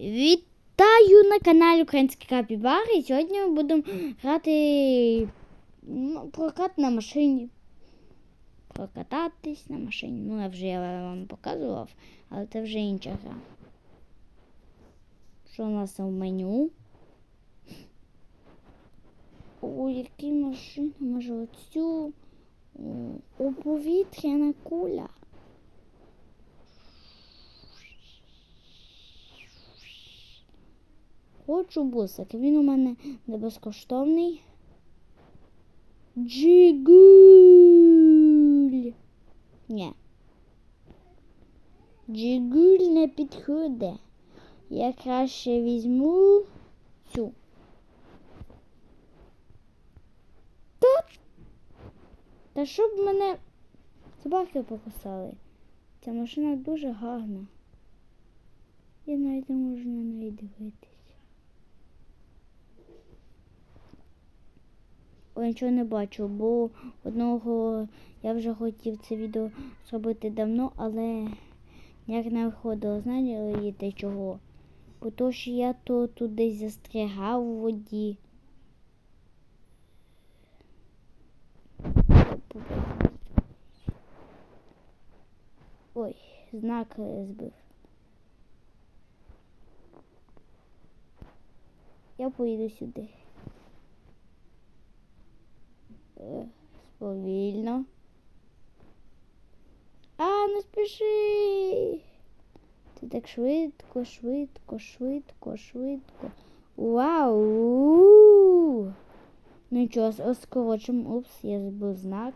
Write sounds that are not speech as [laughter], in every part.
Вітаю на каналі Українські Капібари. І Сьогодні ми будемо грати ну, прокат на машині. Прокататись на машині. Ну, я вже я вам показував, але це вже інша гра. Що у нас в меню? О, які машини? Може оцю. О, повітряна куля. Хочу бусик. Він у мене не безкоштовний. Джигуль. Ні. Джигуль не підходить. Я краще візьму цю. Та, та щоб мене собаки покусали. Ця машина дуже гарна. Я навіть не можу на неї дивитись. Ой, нічого не бачу, бо одного я вже хотів це відео зробити давно, але ніяк не виходило. Знаєте чого? Бо то, що я то тут десь застрягав у воді. Ой, знак збив. Я поїду сюди. Е, Повільно. А, не спіши. Ти так швидко, швидко, швидко, швидко. Вау! Ну Нічого, скорочим. Упс, я збив знак.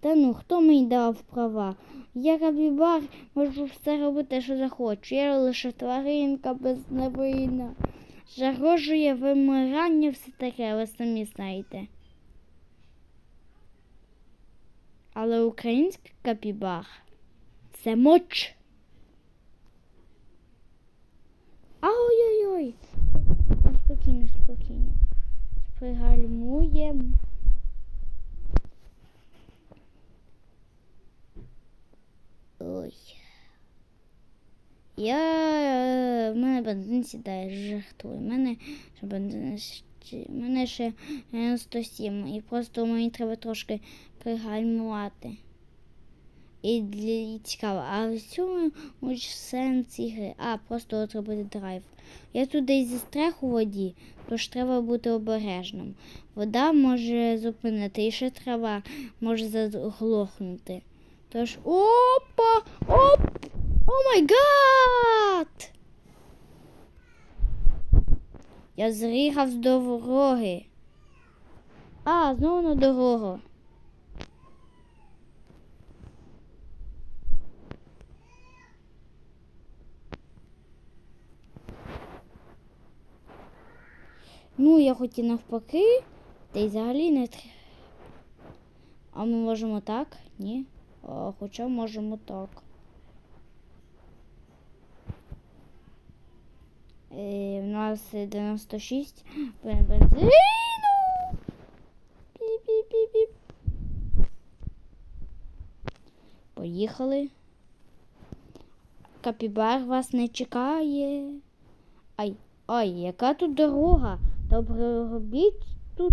Та ну, хто мені дав права? Я капібар, можу все робити, що захочу. Я лише тваринка безневинна. Загрожує вимирання все таке, ви самі знаєте. Але український капібар це моч. А, Ой-ой-ой. Спокійно, спокійно. Пригальмуємо. Ой. Я е, в мене бензин сідає, жахтує. В мене бензин мене ще 97. І просто мені треба трошки пригальмувати. І для цікаво, а в цьому сенс ігри. А, просто от робити драйв. Я тут десь застряг у воді, тож треба бути обережним. Вода може зупинити, і ще трава може заглохнути. Тож опа! Оп! О май гад! Я зрігав з дороги. А, знову на дорогу. Я хоч і навпаки, та й взагалі не. А ми можемо так? Ні. А, хоча можемо так. Е, в нас 96 бен- бензину. Піп-піп-піп-піп. Поїхали. Капібар вас не чекає. Ай, ай, яка тут дорога? Добре робіть тут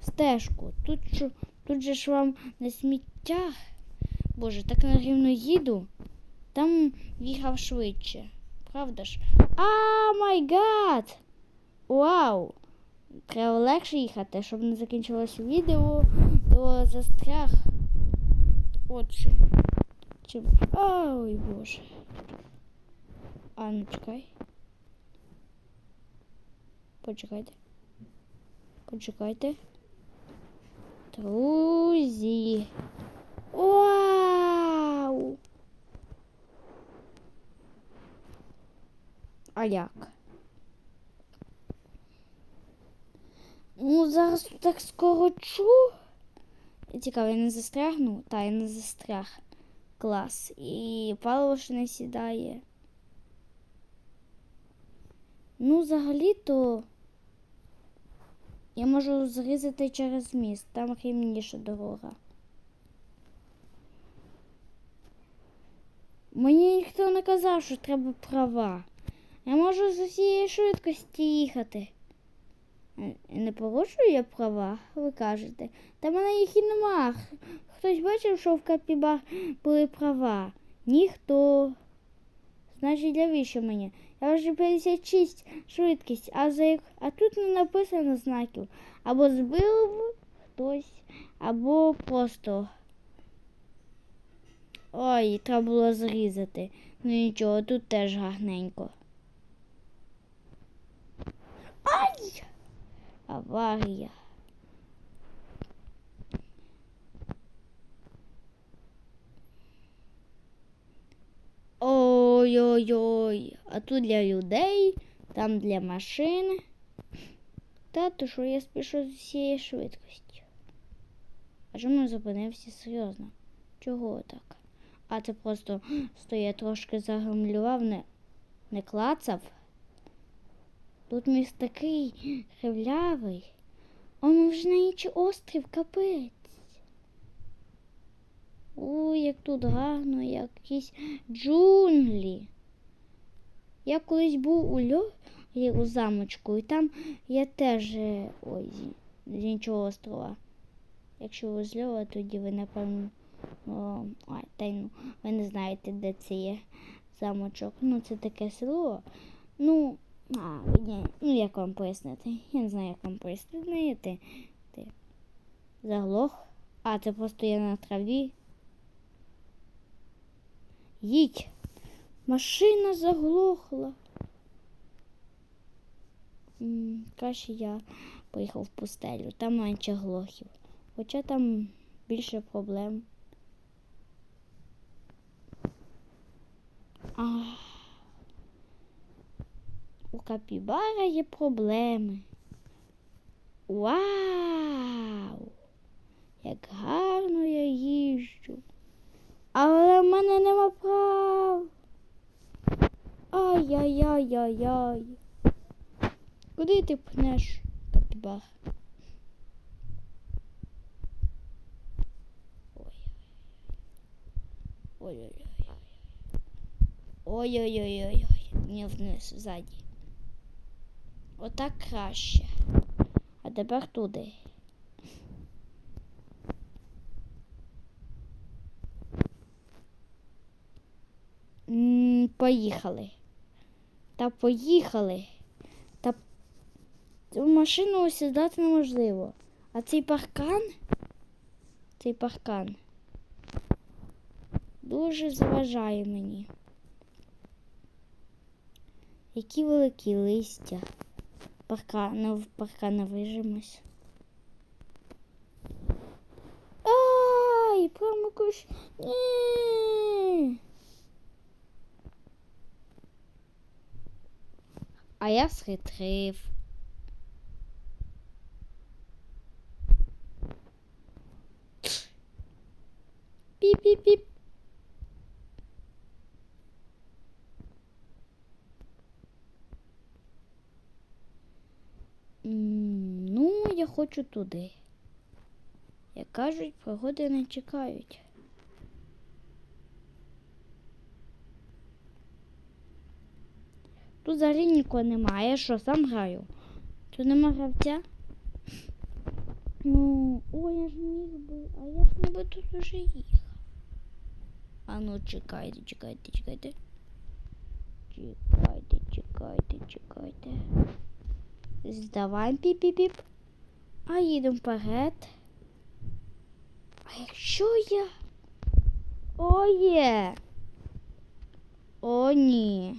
стежку. Тут, тут же ж вам не сміття. Боже, так нерівно їду. Там їхав швидше. Правда ж? А, май гад! Вау! Треба легше їхати, щоб не закінчилося відео, то застряг. От що. Чим? Ой, боже. А, ну чекай. Почекайте. Почекайте. Друзі. Вау! А як? Ну, зараз так скорочу. Цікаво, я не застрягну? Та, я не застряг. Клас. І паливо ще не сідає. Ну, взагалі-то я можу зрізати через міст, там рівніша дорога. Мені ніхто не казав, що треба права. Я можу з усієї швидкості їхати. Е, Не порушую я права, ви кажете. Та в мене їх і нема. Хтось бачив, що в Капібар були права? Ніхто. Значить, навіщо мені? Я вже 56 швидкість, а, за... як- а тут не написано знаків. Або збив хтось, або просто. Ой, треба було зрізати. Ну нічого, тут теж гарненько. Ай! Аварія. Ой-ой-ой. А тут для людей, там для машин. Та то що я спішу з усією швидкістю. А чому зупинився серйозно? Чого так? А це просто [gasps] що я трошки загамлював, не, не клацав. Тут міст такий кривлявий. Он вже на інший острів капець. Ой, як тут гарно, якісь джунглі. Я колись був у льо у замочку, і там я теж е, ой, з іншого острова. Якщо ви з Льова, тоді ви напевно. О, ай, та й ну, ви не знаєте, де це є замочок. Ну, це таке село. Ну, а, ні, ну як вам пояснити? Я не знаю, як вам пояснити. Ти заглох. А, це просто я на траві. Їдь. Машина заглохла. Краще я поїхав в пустелю, там менше глохів. Хоча там більше проблем. А, у капібара є проблеми. Вау! Як гарно я їжджу. Але в мене нема прав. Ай-яй-яй-яй-яй. Куди ти пнеш, капібар? Ой-ой-ой. Ой-ой-ой-ой. Не вниз, ззаді. Отак краще. А тепер туди. Поїхали. Та поїхали. Та цю машину осідати неможливо. А цей паркан? Цей паркан дуже заважає мені. Які великі листя. Паркана, в паркана вижимось. Ай, прямо куш. Ні. А я схитрив. Піп-піп-піп. Ну, я хочу туди. Як кажуть, пригоди не чекають. Тут взагалі нікого немає, я що сам граю. Тут нема гравця. Ну, ой, я ж міг би, а я ж ніби тут уже їхав. А ну чекайте, чекайте, чекайте. Чекайте, чекайте, чекайте. Здаваємо піп-піп-піп. А їдемо вперед. А якщо я. О, є. О, ні.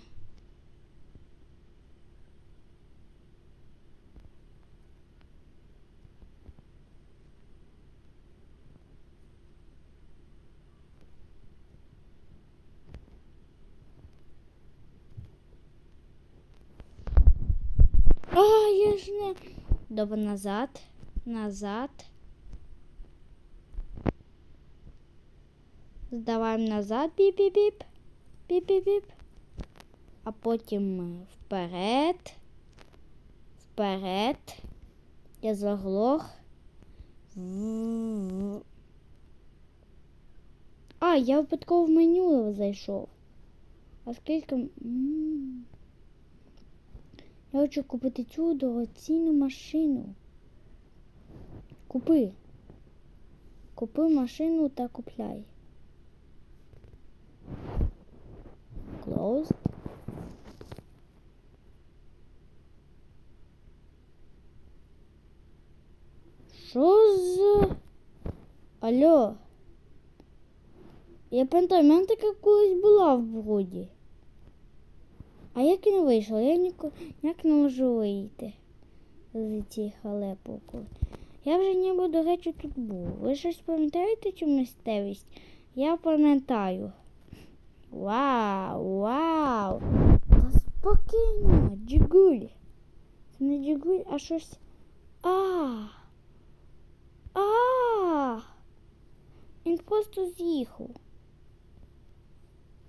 А, я ж не. Добре, назад. Назад. Здаваємо назад. Піп-піп-піп. Піп-піп-піп. А потім вперед. Вперед. Я заглох. А, я випадково в меню зайшов. А скільки. Я хочу купити цю дорогоцінну машину. Купи. Купи машину та купляй. Closed. Що з. Алло. Я пам'ятаю, в мене така колись була в броді. А як і не вийшло? Я ніяк не можу вийти з цієї халепоку. Я вже ніби, до речі, тут був. Ви щось пам'ятаєте цю місцевість? Я пам'ятаю. Вау, вау! Та спокійно, Джигуль. Це не Джигуль, а щось. А. А. Він просто з'їхав.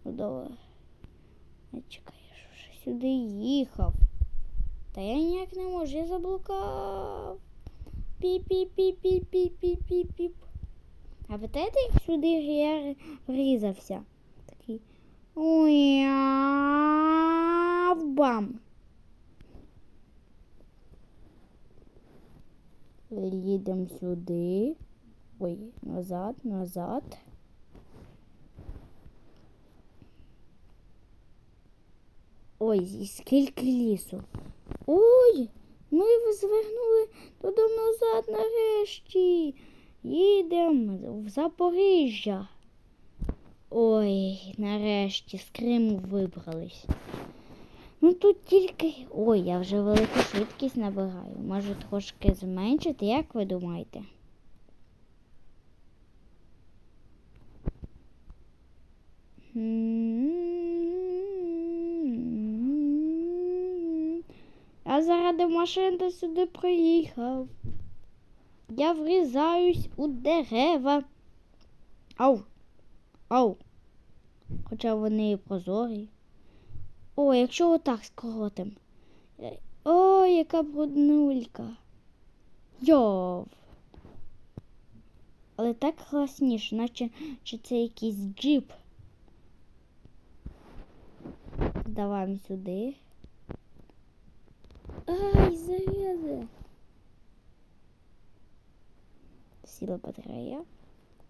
Добре. Вже сюди їхав. Та я ніяк не можу, я заблукав. Піп-піп-піп-піп-піп-піп-піп. А пам'ятаєте, як сюди я врізався? Такий. Бам. Їдемо сюди. Ой, назад, назад. Ой, і скільки лісу. Ой, ми звернули туди назад нарешті. Їдемо в Запоріжжя. Ой, нарешті з Криму вибрались. Ну тут тільки. Ой, я вже велику швидкість набираю. Може трошки зменшити, як ви думаєте? Я заради машин до сюди приїхав. Я врізаюсь у дерева. Ау. Ау. Хоча вони і прозорі. О, якщо отак скоротим. О, яка бруднулька. Йов. Але так класніше, наче чи це якийсь джип. Давай сюди. Ай, зарязи. Сіла батарея.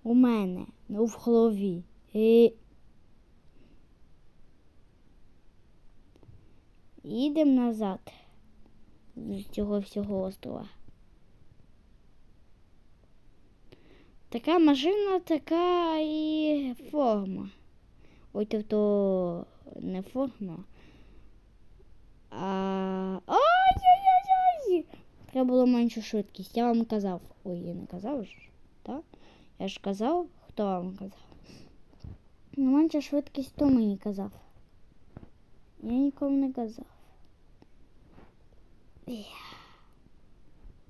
У мене, ну в голові. І... Їдемо назад з цього всього острова. Така машина, така і форма. Ой, тобто не форма. А... Ай-яй-яй-яй! Треба було меншу швидкість. Я вам казав. Ой, я не казав ж, так? Я ж казав, хто вам казав? Ну, менша швидкість хто мені казав. Я нікому не казав.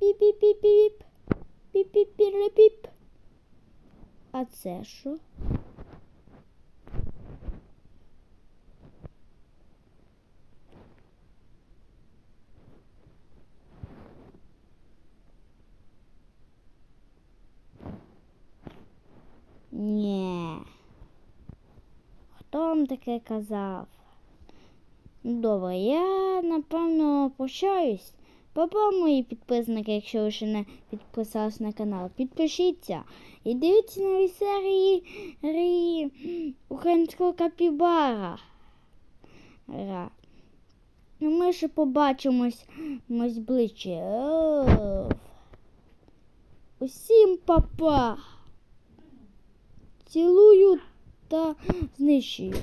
Піп-піп-піп-піп. Піп-піп-піп-піп. А це що? Ні. Хто вам таке казав? Ну, Добре, я напевно прощаюсь. Папа, мої підписники, якщо ви ще не підписались на канал, підпишіться і дивіться нові серії українського капібара. Ра. Ну, ми ще побачимось ось ближче. Усім папа. Цілую та знищую.